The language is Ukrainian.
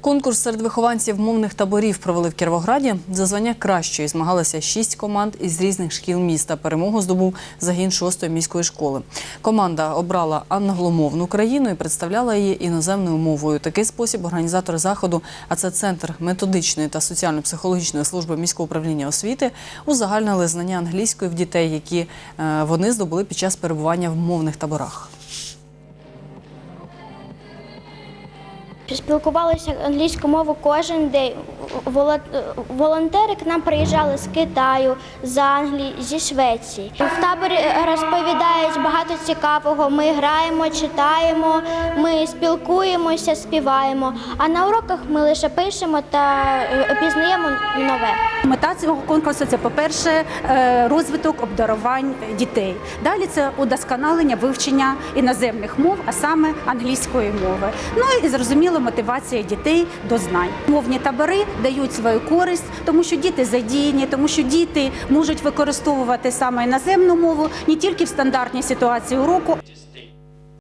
Конкурс серед вихованців мовних таборів провели в Кіровограді. За звання кращої змагалися шість команд із різних шкіл міста. Перемогу здобув загін шостої міської школи. Команда обрала англомовну країну і представляла її іноземною мовою. Такий спосіб організатори заходу, а це центр методичної та соціально-психологічної служби міського управління освіти, узагальнили знання англійської в дітей, які е, вони здобули під час перебування в мовних таборах. Спілкувалися англійською мовою кожен день. Воло- Волонтери к нам приїжджали з Китаю, з Англії, зі Швеції. В таборі розповідають багато цікавого. Ми граємо, читаємо, ми спілкуємося, співаємо. А на уроках ми лише пишемо та е, пізнаємо нове. Мета цього конкурсу це, по-перше, е, розвиток обдарувань дітей. Далі це удосконалення вивчення іноземних мов, а саме англійської мови. Ну і зрозуміло, мотивація дітей до знань. Мовні табори дають свою користь, тому що діти задіяні, тому що діти можуть використовувати саме іноземну мову не тільки в стандартній ситуації уроку,